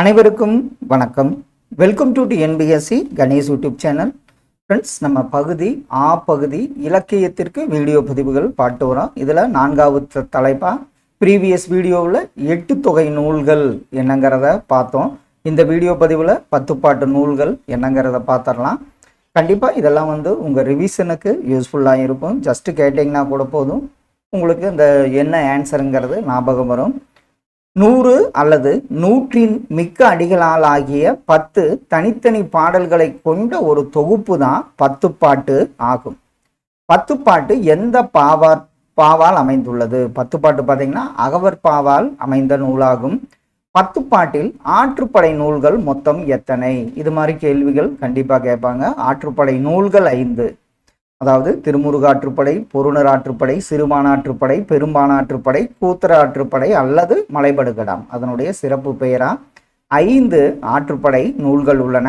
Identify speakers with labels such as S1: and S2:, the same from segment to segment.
S1: அனைவருக்கும் வணக்கம். Welcome to T NPSC Ganesh YouTube channel friends நம்ம பகுதி ஆ பகுதி இலக்கியத்திற்கு வீடியோ பதிவுகள் பாட்டு வரோம் இதில் நான்காவது தலைப்பாக ப்ரீவியஸ் வீடியோவில் எட்டு தொகை நூல்கள் என்னங்கிறத பார்த்தோம். இந்த வீடியோ பதிவில் பத்து பாட்டு நூல்கள் என்னங்கிறத பார்த்துடலாம். கண்டிப்பாக இதெல்லாம் வந்து உங்கள் ரிவிஷனுக்கு யூஸ்ஃபுல்லாக இருக்கும். ஜஸ்ட்டு கேட்டிங்கன்னா கூட போதும். உங்களுக்கு இந்த என்ன ஆன்சருங்கிறது ஞாபகம் வரும். நூறு அல்லது நூற்றின் மிக்க அடிகளால் ஆகிய பத்து தனித்தனி பாடல்களை கொண்ட ஒரு தொகுப்பு தான் பத்து பாட்டு ஆகும். பத்து பாட்டு எந்த பாவார் பாவால் அமைந்துள்ளது? பத்து பாட்டு பார்த்தீங்கன்னா அகவர் பாவால் அமைந்த நூலாகும். பத்து பாட்டில் ஆற்றுப்படை நூல்கள் மொத்தம் எத்தனை? இது மாதிரி கேள்விகள் கண்டிப்பாக கேட்பாங்க. ஆற்றுப்படை நூல்கள் ஐந்து. அதாவது திருமுருகாற்றுப்படை பொருணராற்றுப்படை சிறுமானாற்றுப்படை பெரும்பானாற்றுப்படை கூத்தராற்றுப்படை அல்லது மலைபடுகடாம் அதனுடைய சிறப்பு பெயரா ஐந்து ஆற்றுப்படை நூல்கள் உள்ளன.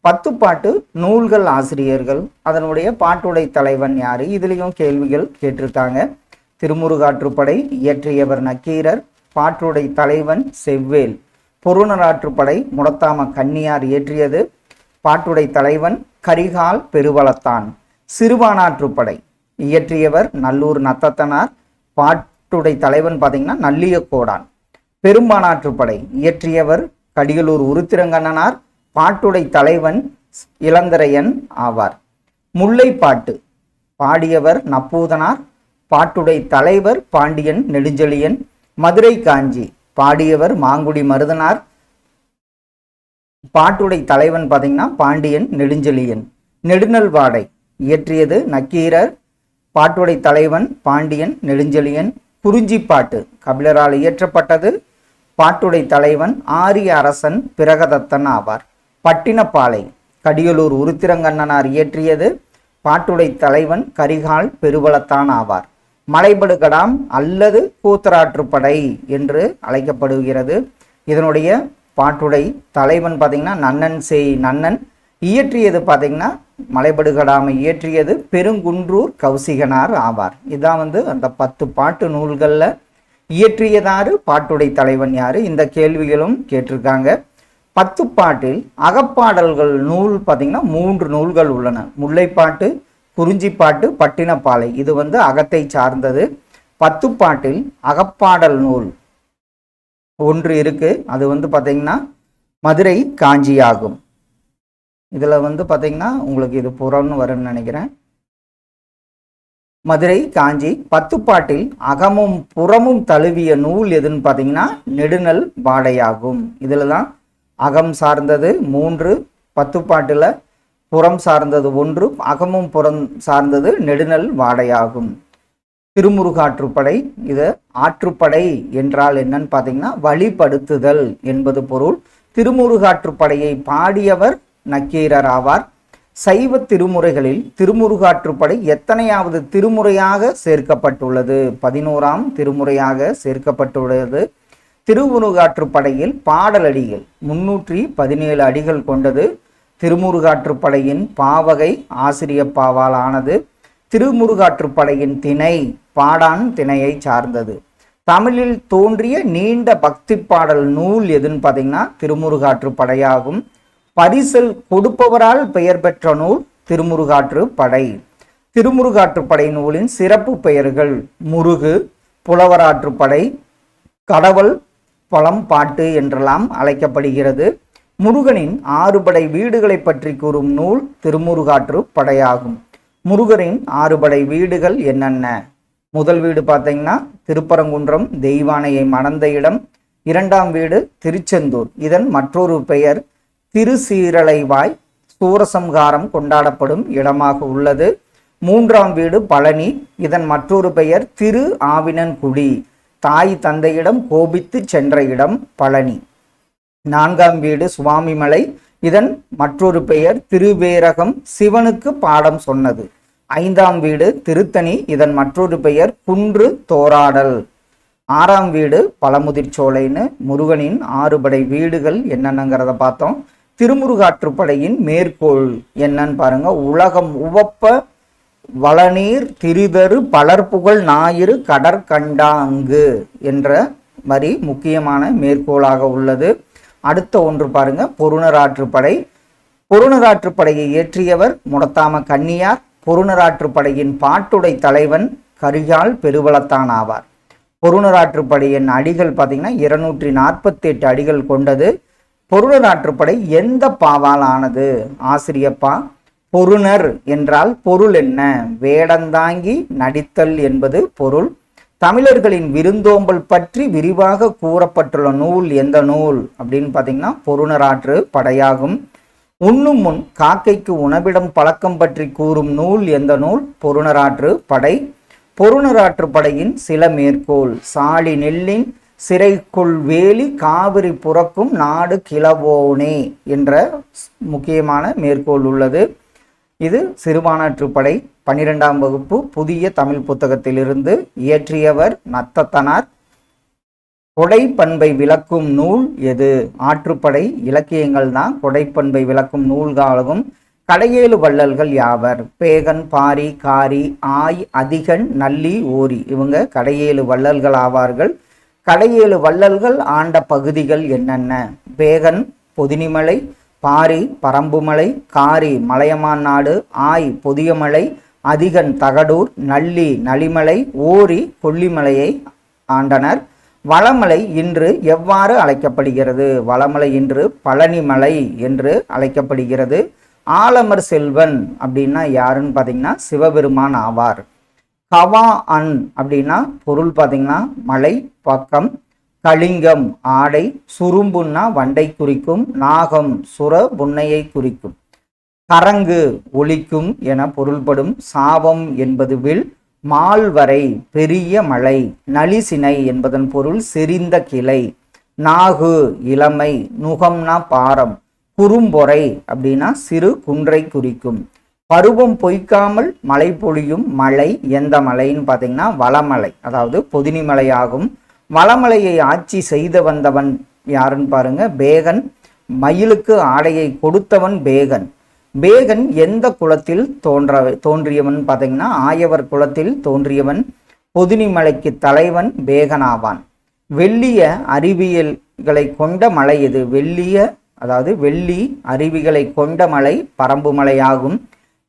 S1: பத்து பாட்டு நூல்கள் ஆசிரியர்கள். அதனுடைய பாட்டுடை தலைவன் யார்? இதுலேயும் கேள்விகள் கேட்டிருக்காங்க. திருமுருகாற்றுப்படை இயற்றியவர் நக்கீரர் பாட்டுடை தலைவன் செவ்வேல். பொருணராற்றுப்படை முடத்தாம கன்னியார் இயற்றியது. பாட்டுடை தலைவன் கரிகால் பெருவளத்தான். சிறுபானாற்றுப்படை இயற்றியவர் நல்லூர் நத்தத்தனார். பாட்டுடை தலைவன் பார்த்தீங்கன்னா நல்லிய கோடான் பெரும்பானாற்றுப்படை. இயற்றியவர் கடிகளூர் உருத்திரங்கண்ணனார். பாட்டுடை தலைவன் இளந்தரையன் ஆவார். முல்லைப்பாட்டு. பாடியவர் நப்பூதனார். பாட்டுடை தலைவர் பாண்டியன் நெடுஞ்செழியன். மதுரை காஞ்சி. பாடியவர் மாங்குடி மருதனார். பாட்டுடை தலைவன் பார்த்தீங்கன்னா பாண்டியன் நெடுஞ்செழியன். நெடுநல்வாடை. இயற்றியது நக்கீரர் பாட்டுடை தலைவன் பாண்டியன் நெடுஞ்செழியன் குறிஞ்சிப்பாட்டு. கபிலரால் இயற்றப்பட்டது பாட்டுடை தலைவன் ஆரிய அரசன் பிரகதத்தன் ஆவார். பட்டினப்பாலை கடியலூர் உருத்திரங்கண்ணனார் இயற்றியது பாட்டுடை தலைவன் கரிகால் பெருவளத்தான் ஆவார். மலைபடுகடாம் அல்லது கூத்தராற்றுப்படை என்று அழைக்கப்படுகிறது. இதனுடைய பாட்டுடை தலைவன் பார்த்தீங்கன்னா நன்னன் செய் நன்னன். இயற்றியது பார்த்தீங்கன்னா மலைபடுகடாமை இயற்றியது பெருங்குன்றூர் கௌசிகனார் ஆவார். இதான் வந்து அந்த பத்து பாட்டு நூல்களில் இயற்றியதாரு பாட்டுடை தலைவன் யாரு? இந்த கேள்விகளும் கேட்டிருக்காங்க. பத்து பாட்டில் அகப்பாடல்கள் நூல் பார்த்தீங்கன்னா மூன்று நூல்கள் உள்ளன. முல்லைப்பாட்டு குறிஞ்சிப்பாட்டு பட்டினப்பாலை. இது வந்து அகத்தை சார்ந்தது. பத்து பாட்டில் அகப்பாடல் நூல் ஒன்று இருக்கு. அது வந்து பார்த்தீங்கன்னா மதுரை காஞ்சி ஆகும் இதில் வந்து பார்த்தீங்கன்னா உங்களுக்கு இது புறம்னு வரும்னு நினைக்கிறேன். மதுரை காஞ்சி பத்துப்பாட்டில் அகமும் புறமும் தழுவிய நூல் எதுன்னு பார்த்தீங்கன்னா நெடுநல் வாடையாகும். இதில் தான் அகம் சார்ந்தது மூன்று பத்துப்பாட்டில் புறம் சார்ந்தது ஒன்று அகமும் புறம் சார்ந்தது நெடுநல் வாடையாகும். திருமுருகாற்றுப்படை இது ஆற்றுப்படை என்றால் என்னன்னு பார்த்தீங்கன்னா வழிபடுத்துதல் என்பது பொருள். திருமுருகாற்றுப்படையை பாடியவர் நக்கீரர் ஆவார் சைவ திருமுறைகளில் திருமுருகாற்றுப்படை எத்தனையாவது திருமுறையாக சேர்க்கப்பட்டுள்ளது? பதினோராம் திருமுறையாக சேர்க்கப்பட்டுள்ளது. திருமுருகாற்றுப்படையில் பாடலடிகள் முன்னூற்றி பதினேழு அடிகள் கொண்டது. திருமுருகாற்றுப்படையின் பாவகை ஆசிரியப்பாவால் ஆனது. திருமுருகாற்றுப்படையின் திணை பாடான் திணையை சார்ந்தது. தமிழில் தோன்றிய நீண்ட பக்தி பாடல் நூல் எதுன்னு பார்த்தீங்கன்னா திருமுருகாற்றுப்படையாகும். பரிசல் கொடுப்பவரால் பெயர் பெற்ற நூல் திருமுருகாற்று படை. திருமுருகாற்றுப்படை நூலின் சிறப்பு பெயர்கள் முருகு புலவராற்றுப்படை கடவுள் பழம் பாட்டு என்றெல்லாம் அழைக்கப்படுகிறது. முருகனின் ஆறுபடை வீடுகளை பற்றி கூறும் நூல் திருமுருகாற்று படையாகும். முருகரின் ஆறுபடை வீடுகள் என்னென்ன? முதல் வீடு பார்த்தீங்கன்னா திருப்பரங்குன்றம் தெய்வானையை மணந்த இடம். இரண்டாம் வீடு திருச்செந்தூர். இதன் மற்றொரு பெயர் திருசீரலைவாய் சூரசம்ஹாரம் கொண்டாடப்படும் இடமாக உள்ளது. மூன்றாம் வீடு பழனி. இதன் மற்றொரு பெயர் திரு ஆவினன்குடி. தாய் தந்தையிடம் கோபித்து சென்ற இடம் பழனி. நான்காம் வீடு சுவாமிமலை. இதன் மற்றொரு பெயர் திருவேரகம் சிவனுக்கு பாடம் சொன்னது. ஐந்தாம் வீடு திருத்தணி. இதன் மற்றொரு பெயர் குன்று தோராடல். ஆறாம் வீடு பழமுதிர்ச்சோலைன்னு முருகனின் ஆறுபடை வீடுகள் என்னென்னங்கிறத பார்த்தோம். திருமுருகாற்றுப்படையின் மேற்கோள் என்னன்னு பாருங்க. உலகம் உவப்ப வளநீர் திரிதரு பலர்புகழ் ஞாயிறு கடற்கண்டாங்கு என்ற வரி முக்கியமான மேற்கோளாக உள்ளது. அடுத்த ஒன்று பாருங்க. பொருணராற்றுப்படை. பொருணராற்றுப்படையை இயற்றியவர் முடத்தாம கன்னியார். பொருணராற்றுப்படையின் பாட்டுடை தலைவன் கரிகால் பெருவளத்தான் ஆவார். பொருணராற்றுப்படையின் அடிகள் பார்த்தீங்கன்னா இருநூற்றி நாற்பத்தி எட்டு அடிகள் கொண்டது. பொருணராற்றுப்படை எந்த பாவால் ஆனது ஆசிரியப்பா பொருணர் என்றால் பொருள் என்ன? வேடந்தாங்கி நடித்தல் என்பது பொருள். தமிழர்களின் விருந்தோம்பல் பற்றி விரிவாக கூறப்பட்டுள்ள நூல் எந்த நூல்? அப்படின்னு பார்த்தீங்கன்னா பொருணராற்று படையாகும். உண்ணும் முன் காக்கைக்கு உணவிடம் பழக்கம் பற்றி கூறும் நூல் எந்த நூல்? பொருணராற்று படை. பொருணராற்று படையின் சில மேற்கோள். சாலி நெல்லின் சிறைக்குள் வேலி காவிரி புறக்கும் நாடு கிளவோனே என்ற முக்கியமான மேற்கோள் உள்ளது. இது சிறுபானாற்றுப்படை பன்னிரெண்டாம் வகுப்பு புதிய தமிழ் புத்தகத்திலிருந்து இயற்றியவர் நத்தத்தனார். கொடைப்பண்பை விளக்கும் நூல் எது? ஆற்றுப்படை இலக்கியங்கள் தான் கொடைப்பண்பை விளக்கும் நூல்காலகும் கடையேழு வள்ளல்கள் யாவர்? பேகன் பாரி காரி ஆய் அதிகன் நல்லி ஓரி. இவங்க கடையேழு வள்ளல்கள் ஆவார்கள். கடையேழு வள்ளல்கள் ஆண்ட பகுதிகள் என்னென்ன? பேகன் பொதினிமலை பாரி பரம்புமலை காரி மலையமான் நாடு ஆய் பொதியமலை அதிகன் தகடூர் நல்லி நளிமலை ஓரி கொல்லிமலையை ஆண்டனர். வளமலை இன்று எவ்வாறு அழைக்கப்படுகிறது? வளமலை இன்று பழனிமலை என்று அழைக்கப்படுகிறது. ஆலமர் செல்வன் அப்படின்னா யாருன்னு பார்த்தீங்கன்னா சிவபெருமான் ஆவார். கவா அன் அப்படின்னா பொருள் பார்த்தீங்கன்னா மலை பக்கம் கலிங்கம் ஆடை சுரும்புன்னா வண்டை குறிக்கும் நாகம் சுர புன்னையை குறிக்கும். கரங்கு ஒலிக்கும் என பொருள்படும் சாபம் என்பது வில் மால்வரை பெரிய மலை நளிசினை என்பதன் பொருள் செறிந்த கிளை. நாகு இளமை நுகம்னா பாரம் குறும்பொறை அப்படின்னா சிறு குன்றை குறிக்கும். பருவம் பொய்க்காமல் மழை பொழியும் மலை எந்த மலைன்னு பார்த்தீங்கன்னா வளமலை அதாவது பொதினிமலை ஆகும் வளமலையை ஆட்சி செய்து வந்தவன் யாருன்னு பாருங்க பேகன். மயிலுக்கு ஆடையை கொடுத்தவன் பேகன். பேகன் எந்த குலத்தில் தோன்ற தோன்றியவன் பார்த்தீங்கன்னா ஆயவர் குலத்தில் தோன்றியவன். பொதினிமலைக்கு தலைவன் பேகனாவான். வெள்ளிய அறிவியல்களை கொண்ட மலை இது. வெள்ளிய அதாவது வெள்ளி அருவிகளை கொண்ட மலை பரம்பு மலையாகும்.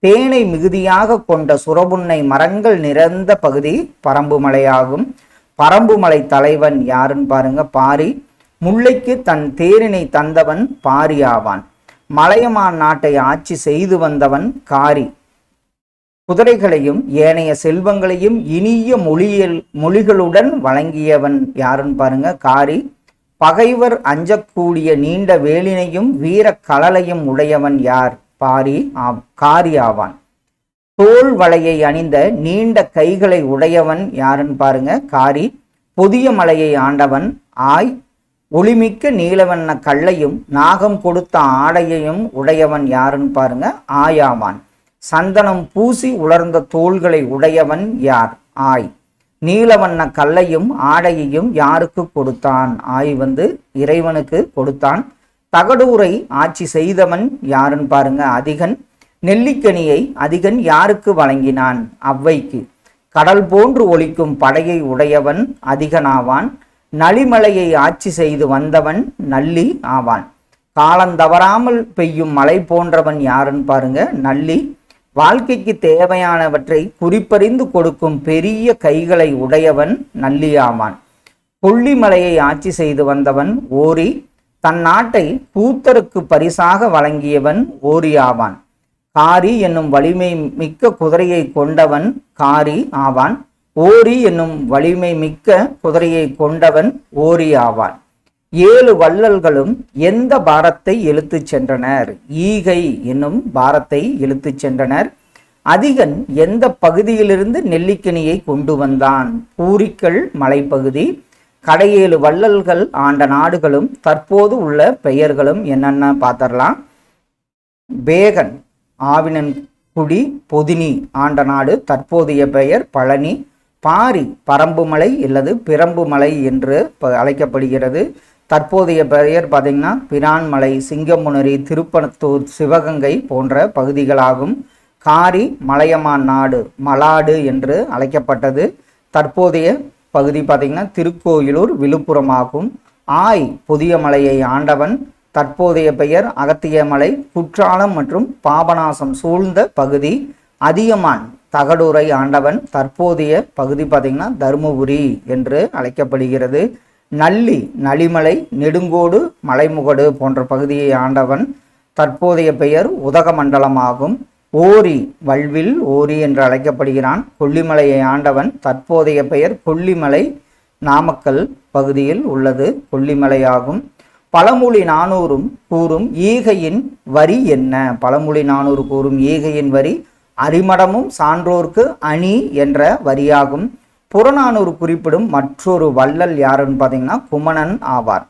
S1: தேனை மிகுதியாக கொண்ட சுரபுன்னை மரங்கள் நிறைந்த பகுதி பரம்பு மலையாகும். பரம்பு மலை தலைவன் யாருன்னு பாருங்க பாரி. முல்லைக்கு தன் தேரினை தந்தவன் பாரி ஆவான். மலையமான் நாட்டை ஆட்சி செய்து வந்தவன் காரி. குதிரைகளையும் ஏனைய செல்வங்களையும் இனிய மொழியல் மொழிகளுடன் வழங்கியவன் யாருன்னு பாருங்க காரி. பகைவர் அஞ்சக்கூடிய நீண்ட வேலினையும் வீர கலலையும் உடையவன் யார்? பாரி ஆ காரி ஆவான். தோல் வலையை அணிந்த நீண்ட கைகளை உடையவன் யாருன்னு பாருங்க காரி. புதிய மலையை ஆண்டவன். ஆய் ஒளிமிக்க நீலவண்ண கல்லையும் நாகம் கொடுத்த ஆடையையும் உடையவன் யாருன்னு பாருங்க ஆயாவான். சந்தனம் பூசி உலர்ந்த தோள்களை உடையவன் யார்? ஆய். நீலவண்ண கல்லையும் ஆடையையும் யாருக்கு கொடுத்தான்? ஆய் வந்து இறைவனுக்கு கொடுத்தான். தகடூரை ஆட்சி செய்தவன் யாருன்னு பாருங்க அதிகன். நெல்லிக்கனியை அதிகன் யாருக்கு வழங்கினான்? அவ்வைக்கு. கடல் போன்று ஒலிக்கும் படையை உடையவன் அதிகனாவான். நளிமலையை ஆட்சி செய்து வந்தவன் நல்லி ஆவான். காலந்தவறாமல் பெய்யும் மழை போன்றவன் யாருன்னு பாருங்க நல்லி. வாழ்க்கைக்கு தேவையானவற்றை குறிப்பறிந்து கொடுக்கும் பெரிய கைகளை உடையவன் நல்லி ஆவான். கொல்லிமலையை ஆட்சி செய்து வந்தவன் ஓரி. தன் நாட்டை பூத்தருக்கு பரிசாக வழங்கியவன் ஓரி ஆவான் காரி என்னும் வலிமை மிக்க குதிரையை கொண்டவன் காரி ஆவான். ஓரி என்னும் வலிமை மிக்க குதிரையை கொண்டவன் ஓரி ஆவான். ஏழு வள்ளல்களும் எந்த பாரத்தை இழுத்துச் சென்றனர்? ஈகை என்னும் பாரத்தை இழுத்துச் சென்றனர். அதிகன் எந்த பகுதியிலிருந்து நெல்லிக்கனியை கொண்டு வந்தான்? பூரிக்கல் மலைப்பகுதி. கடையேழு வள்ளல்கள் ஆண்ட நாடுகளும் தற்போது உள்ள பெயர்களும் என்னென்ன பார்த்தரலாம் பேகன் ஆவினன்குடி பொதினி ஆண்ட நாடு தற்போதைய பெயர் பழனி. பாரி பரம்புமலை அல்லது பிரம்புமலை என்று ப- அழைக்கப்படுகிறது. தற்போதைய பெயர் பார்த்திங்கன்னா பிரான்மலை சிங்கமுனரி திருப்பனத்தூர் சிவகங்கை போன்ற பகுதிகளாகும். காரி மலையமான் நாடு மலாடு என்று அழைக்கப்பட்டது. தற்போதைய பகுதி பார்த்தீங்கன்னா திருக்கோயிலூர் விழுப்புரமாகும். ஆய் புதிய மலையை ஆண்டவன். தற்போதைய பெயர் அகத்தியமலை குற்றாலம் மற்றும் பாபநாசம் சூழ்ந்த பகுதி. அதியமான் தகடூரை ஆண்டவன். தற்போதைய பகுதி பார்த்திங்கன்னா தருமபுரி என்று அழைக்கப்படுகிறது. நல்லி நளிமலை நெடுங்கோடு மலைமுகடு போன்ற பகுதியை ஆண்டவன். தற்போதைய பெயர் உதகமண்டலமாகும். ஓரி வல்வில் ஓரி என்று அழைக்கப்படுகிறான். கொல்லிமலையை ஆண்டவன் தற்போதைய பெயர் கொல்லிமலை நாமக்கல் பகுதியில் உள்ளது. கொல்லிமலையாகும். பழமொழி நானூறும் கூறும் ஈகையின் வரி என்ன? பழமொழி நானூறு கூறும் ஈகையின் வரி அரிமடமும் சான்றோர்க்கு அணி என்ற வரியாகும். புறநானூறு குறிப்பிடும் மற்றொரு வள்ளல் யாருன்னு பார்த்தீங்கன்னா குமணன் ஆவார்.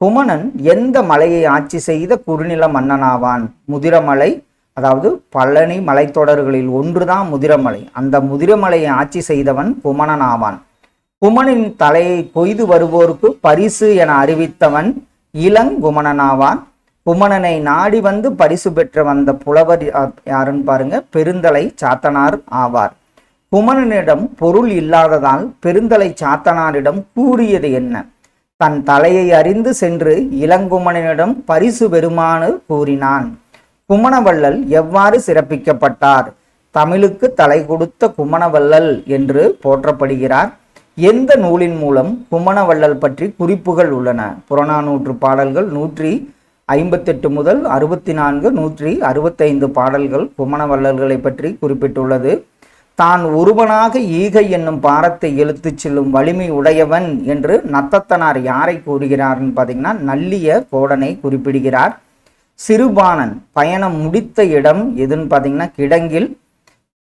S1: குமணன் எந்த மலையை ஆட்சி செய்த குறுநில மன்னனாவான்? முதிரமலை அதாவது பழனி மலைத்தொடர்களில் ஒன்றுதான் முதிரமலை. அந்த முதிரமலையை ஆட்சி செய்தவன் குமணன் ஆவான். குமணனின் தலையை கொய்து வருவோருக்கு பரிசு என அறிவித்தவன் இளங்குமணனாவான் குமணனை நாடி வந்து பரிசு பெற்று வந்த புலவர் யாருன்னு பாருங்க பெருந்தலை சாத்தனார் ஆவார். குமணனிடம் பொருள் இல்லாததால் பெருந்தலை சாத்தனாரிடம் கூறியது என்ன? தன் தலையை அறிந்து சென்று இளங்குமணனிடம் பரிசு பெறுமாறு கூறினான். குமணவள்ளல் எவ்வாறு சிறப்பிக்கப்பட்டார்? தமிழுக்கு தலை கொடுத்த குமணவள்ளல் என்று போற்றப்படுகிறார். எந்த நூலின் மூலம் குமணவள்ளல் பற்றி குறிப்புகள் உள்ளன? புறநானூற்று பாடல்கள் நூற்றி ஐம்பத்தெட்டு முதல் அறுபத்தி நான்கு நூற்றி அறுபத்தைந்து பாடல்கள் குமணவள்ளல்களை பற்றி குறிப்பிட்டுள்ளது. தான் ஒருவனாக ஈகை என்னும் பாரத்தை இழுத்துச் செல்லும் வலிமை உடையவன் என்று நத்தத்தனார் யாரை கூறுகிறார்னு பார்த்தீங்கன்னா நல்லிய கோடனை குறிப்பிடுகிறார். சிறுபாணன் பயணம் முடித்த இடம் எதுன்னு பார்த்தீங்கன்னா கிடங்கில்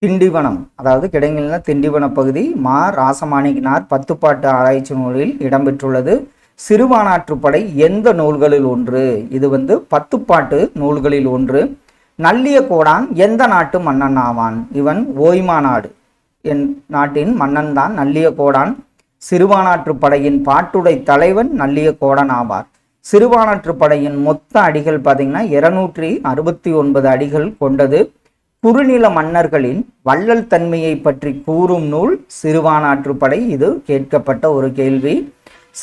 S1: திண்டிவனம். அதாவது கிடங்கில்னா திண்டிவன பகுதி. மா ராசமாணிக்கினார் பத்துப்பாட்டு ஆராய்ச்சி நூலில் இடம்பெற்றுள்ளது. சிறுபானாற்றுப்படை எந்த நூல்களில் ஒன்று? இது வந்து பத்துப்பாட்டு நூல்களில் ஒன்று. நல்லிய கோடான் எந்த நாட்டு மன்னன் ஆவான்? இவன் ஓய்மா நாடு என் நாட்டின் மன்னன் தான் நல்லிய கோடான் சிறுபானாற்று படையின் பாட்டுடை தலைவன் நல்லிய கோடன் ஆவார். சிறுபானாற்றுப் படையின் மொத்த அடிகள் பார்த்தீங்கன்னா இருநூற்றி அறுபத்தி ஒன்பது அடிகள் கொண்டது. குறுநில மன்னர்களின் வள்ளல் தன்மையை பற்றி கூறும் நூல் சிறுவானாற்றுப்படை இது கேட்கப்பட்ட ஒரு கேள்வி.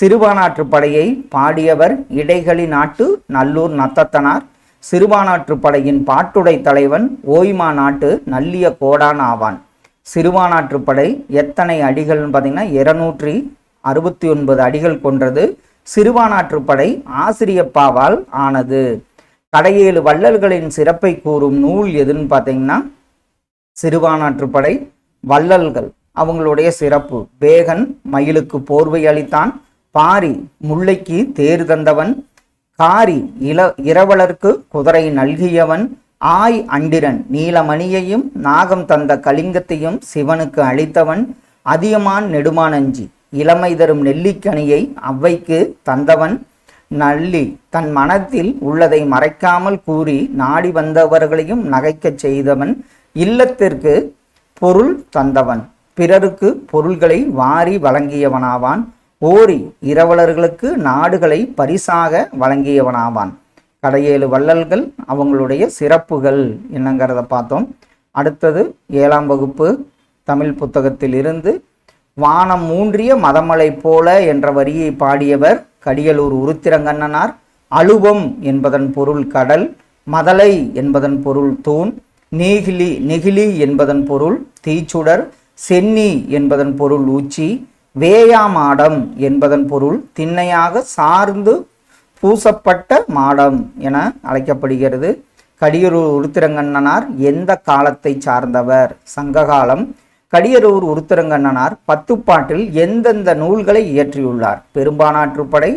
S1: சிறுபானாற்றுப்படையை பாடியவர் இடைகளி நாட்டு நல்லூர் நத்தத்தனார். சிறுபானாற்றுப்படையின் பாட்டுடை தலைவன் ஓய்மா நாட்டு நல்லிய கோடான் ஆவான். சிறுபானாற்றுப்படை எத்தனை அடிகள்னு பார்த்தீங்கன்னா இருநூற்றி அறுபத்தி ஒன்பது அடிகள் கொன்றது சிறுவானாற்றுப்படை ஆசிரியப்பாவால் ஆனது. கடையேழு வள்ளல்களின் சிறப்பை கூறும் நூல் எதுன்னு பார்த்தீங்கன்னா சிறுவானாற்றுப்படை வள்ளல்கள். அவங்களுடைய சிறப்பு. வேகன் மயிலுக்கு போர்வை அளித்தான். பாரி முல்லைக்கு தேர் தந்தவன். காரி இள இரவலர்க்கு குதிரை நல்கியவன். ஆய் அண்டிரன் நீலமணியையும் நாகம் தந்த கலிங்கத்தையும் சிவனுக்கு அளித்தவன். அதியமான் நெடுமானஞ்சி. இளமை தரும் நெல்லிக்கனியை அவ்வைக்கு தந்தவன் நல்லி தன் மனத்தில் உள்ளதை மறைக்காமல் கூறி நாடி வந்தவர்களையும் நகைக்கச் செய்தவன் இல்லத்திற்கு பொருள் தந்தவன். பிறருக்கு பொருள்களை வாரி வழங்கியவனாவான். ஓரி இரவலர்களுக்கு நாடுகளை பரிசாக வழங்கியவனாவான். கடையேழு வள்ளல்கள் அவங்களுடைய சிறப்புகள் என்னங்கிறத பார்த்தோம். அடுத்தது ஏழாம் வகுப்பு தமிழ் புத்தகத்தில் இருந்து வானம் மூன்றிய மதமலை போல என்ற வரியை பாடியவர் கடியலூர் உருத்திரங்கண்ணனார். அழுவம் என்பதன் பொருள் கடல் மதலை என்பதன் பொருள் தூண் நீகிலி நெகிழி என்பதன் பொருள் தீச்சுடர் சென்னி என்பதன் பொருள் ஊச்சி வேயாமாடம் என்பதன் பொருள் திண்ணையாக சார்ந்து பூசப்பட்ட மாடம் என அழைக்கப்படுகிறது. கடியலூர் உருத்திரங்கண்ணனார் எந்த காலத்தை சார்ந்தவர்? சங்ககாலம் கடியரூர் உருத்தரங்கண்ணனார் பத்துப்பாட்டில் எந்தெந்த நூல்களை இயற்றியுள்ளார்? பெரும்பானாற்றுப்படை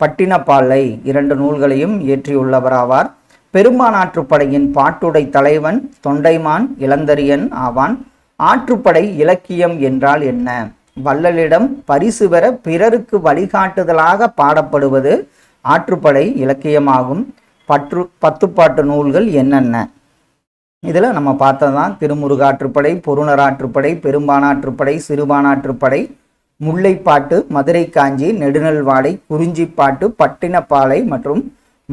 S1: பட்டினப்பாலை இரண்டு நூல்களையும் இயற்றியுள்ளவராவார். பெரும்பானாற்றுப்படையின் பாட்டுடை தலைவன் தொண்டைமான் இளந்தரியன் ஆவான். ஆற்றுப்படை இலக்கியம் என்றால் என்ன? வள்ளலிடம் பரிசு பெற பிறருக்கு வழிகாட்டுதலாக பாடப்படுவது ஆற்றுப்படை இலக்கியமாகும். பற்று பத்துப்பாட்டு நூல்கள் என்னென்ன? இதில் நம்ம பார்த்ததான் திருமுருகாற்றுப்படை பொருணராற்றுப்படை பெரும்பானாற்றுப்படை சிறுபானாற்றுப்படை முல்லைப்பாட்டு மதுரை காஞ்சி நெடுநல்வாடை குறிஞ்சிப்பாட்டு பட்டினப்பாலை மற்றும்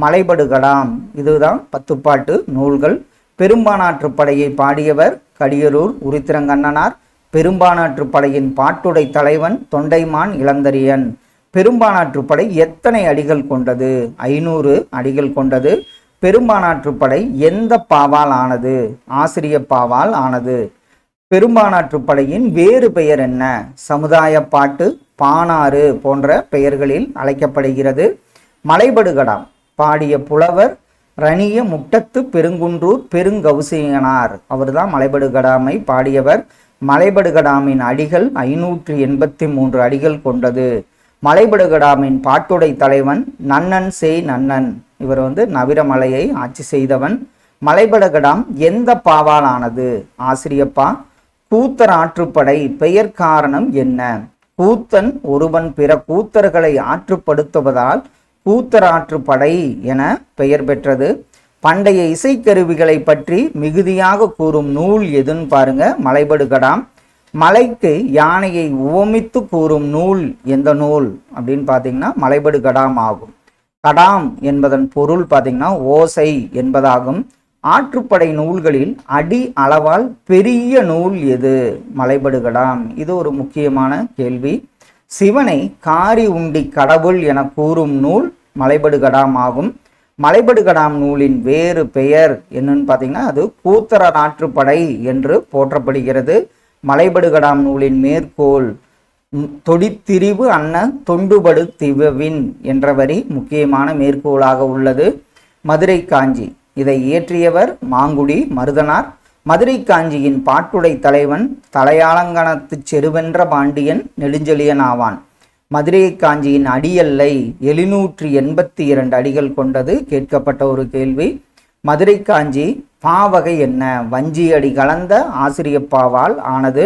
S1: மலைபடுகடாம். இதுதான் பத்துப்பாட்டு நூல்கள். பெரும்பானாற்றுப்படையை பாடியவர் கடியலூர் உரித்திரங்கண்ணனார். பெரும்பானாற்றுப்படையின் பாட்டுடை தலைவன் தொண்டைமான் இளந்தரியன். பெரும்பானாற்றுப்படை எத்தனை அடிகள் கொண்டது? ஐநூறு அடிகள் கொண்டது. பெரும்பானாற்றுப்படை எந்த பாவால் ஆனது? ஆசிரிய பாவால் ஆனது. பெரும்பானாற்றுப்படையின் வேறு பெயர் என்ன? சமுதாய பாட்டு பானாறு போன்ற பெயர்களில் அழைக்கப்படுகிறது. மலைபடுகடாம் பாடிய புலவர் ரணிய முட்டத்து பெருங்குன்றூர் பெருங்கவுசியனார். அவர்தான் மலைபடுகடாமை பாடியவர். மலைபடுகடாமின் அடிகள் ஐநூற்றி எண்பத்தி மூன்று அடிகள் கொண்டது. மலைபடுகடாமின் பாட்டுடை தலைவன் நன்னன் செய் நன்னன். இவர் வந்து நவிரமலையை ஆட்சி செய்தவன். மலைபடுகடாம் எந்த பாவாலானது? ஆசிரியப்பா கூத்தர் ஆற்றுப்படை பெயர் காரணம் என்ன? கூத்தன் ஒருவன் பிற கூத்தர்களை ஆற்றுப்படுத்துவதால் கூத்தராற்றுப்படை என பெயர் பெற்றது. பண்டைய இசைக்கருவிகளை பற்றி மிகுதியாக கூறும் நூல் எதுன்னு பாருங்க மலைபடுகடாம். மலைக்கு யானையை உவமித்து கூறும் நூல் எந்த நூல் அப்படின்னு பார்த்தீங்கன்னா மலைபடுகடாம் ஆகும். கடாம் என்பதன் பொருள் பார்த்திங்கன்னா ஓசை என்பதாகும். ஆற்றுப்படை நூல்களில் அடி அளவால் பெரிய நூல் எது? மலைபடுகடாம் இது ஒரு முக்கியமான கேள்வி. சிவனை காரி உண்டி கடவுள் என கூறும் நூல் மலைபடுகடாம் ஆகும். மலைபடுகடாம் நூலின் வேறு பெயர் என்னன்னு பார்த்தீங்கன்னா அது கூத்தர நாற்றுப்படை என்று போற்றப்படுகிறது. மலைபடுகடாம் நூலின் மேற்கோள் தொடித்திரிவு அன்ன தொண்டுபடு திவவின் என்ற வரி முக்கியமான மேற்கோளாக உள்ளது. மதுரை காஞ்சி. இதை இயற்றியவர் மாங்குடி மருதனார். மதுரை காஞ்சியின் பாட்டுடை தலைவன் தலையாலங்கணத்து செருவென்ற பாண்டியன் நெடுஞ்செழியன் ஆவான் மதுரை காஞ்சியின் அடியல்லை எழுநூற்றி எண்பத்தி இரண்டு அடிகள் கொண்டது கேட்கப்பட்ட ஒரு கேள்வி. மதுரை காஞ்சி பாவகை என்ன? வஞ்சி அடி கலந்த ஆசிரியப்பாவால் ஆனது.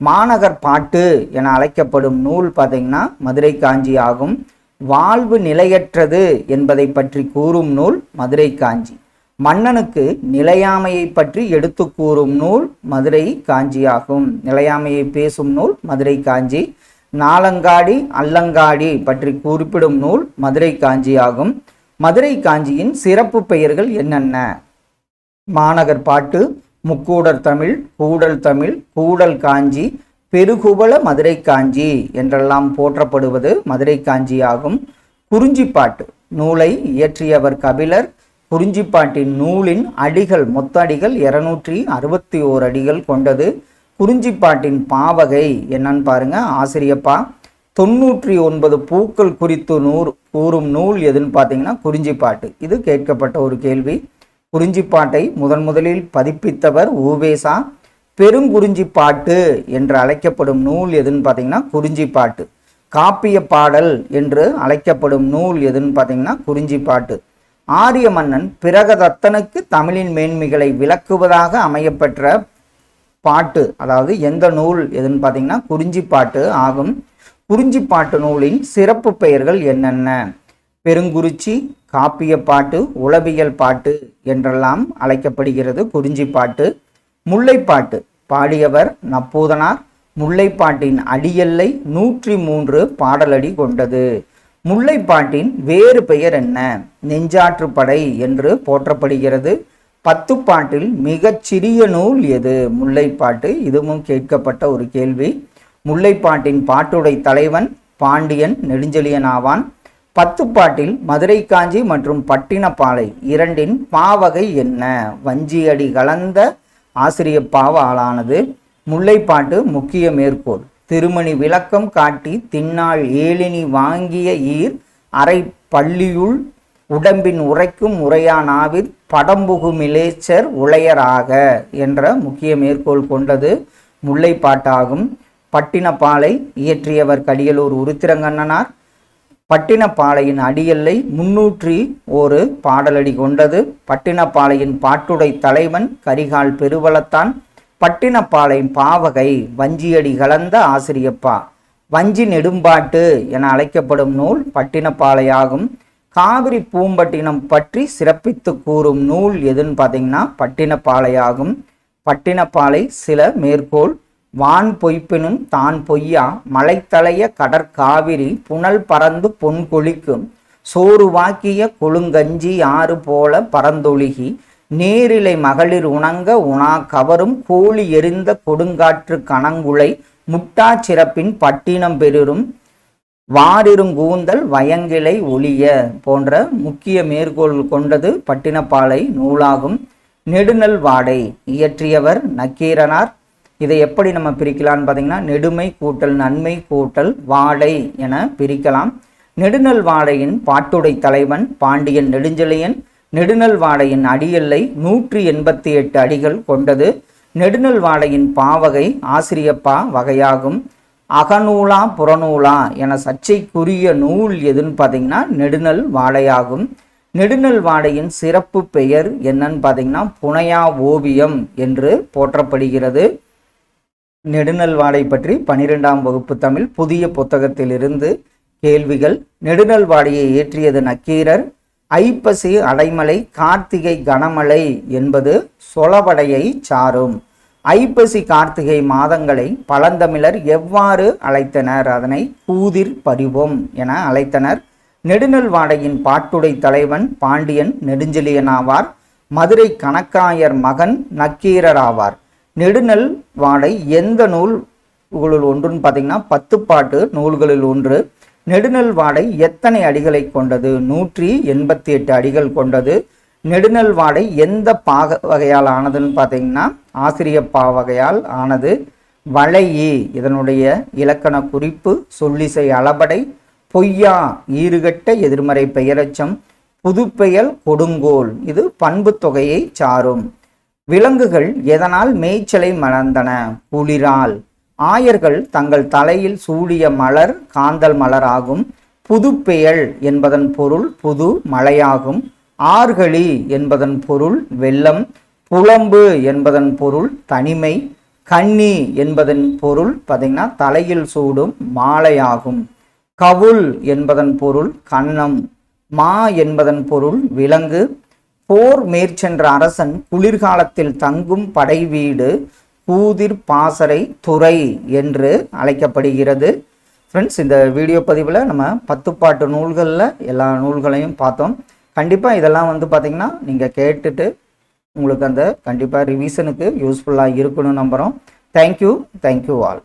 S1: மாநகர் பாட்டு என அழைக்கப்படும் நூல் பார்த்தீங்கன்னா மதுரை காஞ்சி ஆகும். வாழ்வு நிலையற்றது என்பதை பற்றி கூறும் நூல் மதுரை காஞ்சி. மன்னனுக்கு நிலையாமையை பற்றி எடுத்து கூறும் நூல் மதுரை காஞ்சி ஆகும். நிலையாமையை பேசும் நூல் மதுரை காஞ்சி. நாலங்காடி அல்லங்காடி பற்றி குறிப்பிடும் நூல் மதுரை காஞ்சி ஆகும். மதுரை காஞ்சியின் சிறப்பு பெயர்கள் என்னென்ன? மாநகர் பாட்டு முக்கூடர் தமிழ் கூடல் தமிழ் கூடல் காஞ்சி பெருகுபல மதுரை காஞ்சி என்றெல்லாம் போற்றப்படுவது மதுரை காஞ்சி ஆகும் குறிஞ்சிப்பாட்டு நூலை இயற்றியவர் கபிலர். குறிஞ்சிப்பாட்டின் நூலின் அடிகள் மொத்த அடிகள் இருநூற்றி அறுபத்தி ஓர் அடிகள் கொண்டது. குறிஞ்சிப்பாட்டின் பாவகை என்னன்னு பாருங்க ஆசிரியப்பா. தொண்ணூற்றி ஒன்பது பூக்கள் குறித்து நூறு கூறும் நூல் எதுன்னு பார்த்தீங்கன்னா குறிஞ்சிப்பாட்டு. இது கேட்கப்பட்ட ஒரு கேள்வி. குறிஞ்சிப்பாட்டை முதன் முதலில் பதிப்பித்தவர் ஊவேசா. பெருங்குறிஞ்சிப்பாட்டு என்று அழைக்கப்படும் நூல் எதுன்னு பார்த்தீங்கன்னா குறிஞ்சிப்பாட்டு. காப்பிய பாடல் என்று அழைக்கப்படும் நூல் எதுன்னு பார்த்தீங்கன்னா குறிஞ்சிப்பாட்டு. ஆரிய மன்னன் பிரகதத்தனுக்கு தமிழின் மேன்மைகளை விளக்குவதாக அமையப்பெற்ற பாட்டு அதாவது எந்த நூல் எதுன்னு பார்த்தீங்கன்னா குறிஞ்சிப்பாட்டு ஆகும். குறிஞ்சிப்பாட்டு நூலின் சிறப்பு பெயர்கள் என்னென்ன? பெருங்குறிச்சி காப்பிய பாட்டு உளவியல் பாட்டு என்றெல்லாம் அழைக்கப்படுகிறது குறிஞ்சிப்பாட்டு. முல்லைப்பாட்டு பாடியவர் நப்பூதனார். முல்லைப்பாட்டின் அடியெல்லை நூற்றி மூன்று பாடலடி கொண்டது. முல்லைப்பாட்டின் வேறு பெயர் என்ன? நெஞ்சாற்றுப்படை என்று போற்றப்படுகிறது. பத்துப்பாட்டில் மிகச் சிறிய நூல் எது? முல்லைப்பாட்டு. இதுவும் கேட்கப்பட்ட ஒரு கேள்வி. முல்லைப்பாட்டின் பாட்டுடை தலைவன் பாண்டியன் நெடுஞ்செழியன் ஆவான் பத்துப்பாட்டில் மதுரை காஞ்சி மற்றும் பட்டினப்பாலை. இரண்டின் பாவகை என்ன? வஞ்சியடி கலந்த ஆசிரிய பாவ ஆளானது முல்லைப்பாட்டு முக்கிய மேற்கோள். திருமணி விளக்கம் காட்டி தின்னாள் ஏழினி வாங்கிய ஈர். அரை பள்ளியுள் உடம்பின் உரைக்கும் உரையானாவில் படம்புகுமிலேச்சர் உளையராக என்ற முக்கிய மேற்கோள் கொண்டது முல்லைப்பாட்டாகும். பட்டினப்பாலை இயற்றியவர் கடியலூர் உருத்திரங்கண்ணனார். பட்டினப்பாளையின் அடியல்லை முன்னூற்றி ஒரு பாடலடி கொண்டது. பட்டினப்பாளையின் பாட்டுடை தலைவன் கரிகால் பெருவளத்தான். பட்டினப்பாளையின் பாவகை வஞ்சியடி கலந்த ஆசிரியப்பா. வஞ்சி நெடும்பாட்டு என அழைக்கப்படும் நூல் பட்டினப்பாளையாகும். காவிரி பூம்பட்டினம் பற்றி சிறப்பித்து கூறும் நூல் எதுன்னு பார்த்தீங்கன்னா பட்டினப்பாளையாகும். பட்டினப்பாலை சில மேற்கோள் வான் பொய்ப்பினும் தான் பொய்யா? மலைத்தலைய கடற்காவிரி புனல் பறந்து பொன் கொளிக்கும். சோறு வாக்கிய கொழுங்கஞ்சி ஆறு போல பறந்தொழுகி. நேரிலை மகளிர் உணங்க உணா கவரும் கோழி எரிந்த கொடுங்காற்று கணங்குளை முட்டா சிறப்பின் பட்டினம் பெருரும் வாரிருங்கூந்தல் வயங்கிளை ஒளிய போன்ற முக்கிய மேற்கோள் கொண்டது பட்டினப்பாலை நூலாகும். நெடுநல் வாடை இயற்றியவர் நக்கீரனார். இதை எப்படி நம்ம பிரிக்கலாம்னு பார்த்தீங்கன்னா நெடுமை கூட்டல் நன்மை கூட்டல் வாடை என பிரிக்கலாம். நெடுநல் வாடையின் பாட்டுடை தலைவன் பாண்டியன் நெடுஞ்செழியன். நெடுநல் வாடையின் அடியெல்லை நூற்றி எண்பத்தி எட்டு அடிகள் கொண்டது. நெடுநல் வாடையின் பாவகை ஆசிரியப்பா வகையாகும். அகநூலா புறநூலா என சர்ச்சைக்குரிய நூல் எதுன்னு பார்த்தீங்கன்னா நெடுநல் வாடையாகும். நெடுநல் வாடையின் சிறப்பு பெயர் என்னன்னு பார்த்தீங்கன்னா புனையா ஓவியம் என்று போற்றப்படுகிறது. நெடுநல் வாடை பற்றி பனிரெண்டாம் வகுப்பு தமிழ் புதிய புத்தகத்திலிருந்து கேள்விகள். நெடுநல் வாடையை இயற்றியது நக்கீரர் ஐப்பசி அடைமலை கார்த்திகை கனமழை என்பது சொலவடையை சாரும். ஐப்பசி கார்த்திகை மாதங்களை பழந்தமிழர் எவ்வாறு அழைத்தனர்? அதனை கூதிர் பரிவோம் என அழைத்தனர். நெடுநல் வாடையின் பாட்டுடை தலைவன் பாண்டியன் நெடுஞ்செழியன் ஆவார் மதுரை கணக்காயர் மகன் நக்கீரர் ஆவார் நெடுநல் வாடை எந்த நூல்களுள் ஒன்றுன்னு பார்த்தீங்கன்னா பத்துப்பாட்டு நூல்களில் ஒன்று. நெடுநல் வாடை எத்தனை அடிகளை கொண்டது? நூற்றி எண்பத்தி எட்டு அடிகள் கொண்டது. நெடுநல் வாடை எந்த பாக வகையால் ஆனதுன்னு பார்த்தீங்கன்னா ஆசிரியப்பா வகையால் ஆனது. வளையி இதனுடைய இலக்கண குறிப்பு சொல்லிசை அளபடை பொய்யா ஈறுகட்ட எதிர்மறை பெயரச்சம் புதுப்பெயல் கொடுங்கோல் இது பண்பு தொகையை சாரும். விலங்குகள் எதனால் மேய்ச்சலை மலர்ந்தன? குளிரால். ஆயர்கள் தங்கள் தலையில் சூடிய மலர் காந்தல் மலர் ஆகும் புதுப்பெயல் என்பதன் பொருள் புது மலையாகும். ஆர்களி என்பதன் பொருள் வெள்ளம். புலம்பு என்பதன் பொருள் தனிமை. கன்னி என்பதன் பொருள் பார்த்திங்கன்னா தலையில் சூடும் மாலையாகும். கவுல் என்பதன் பொருள் கன்னம். மா என்பதன் பொருள் விலங்கு. போர் மேற்சென்ற அரசன் குளிர்காலத்தில் தங்கும் படை வீடு கூதிர் பாசறை துறை என்று அழைக்கப்படுகிறது. ஃப்ரெண்ட்ஸ் இந்த வீடியோ பதிவில் நம்ம பத்துப்பாட்டு நூல்களில் எல்லா நூல்களையும் பார்த்தோம். கண்டிப்பாக இதெல்லாம் வந்து பார்த்திங்கன்னா நீங்கள் கேட்டுட்டு உங்களுக்கு அந்த கண்டிப்பாக ரிவிஷனுக்கு யூஸ்ஃபுல்லாக இருக்கணும்னு நம்புகிறோம் தேங்க்யூ தேங்க்யூ ஆல்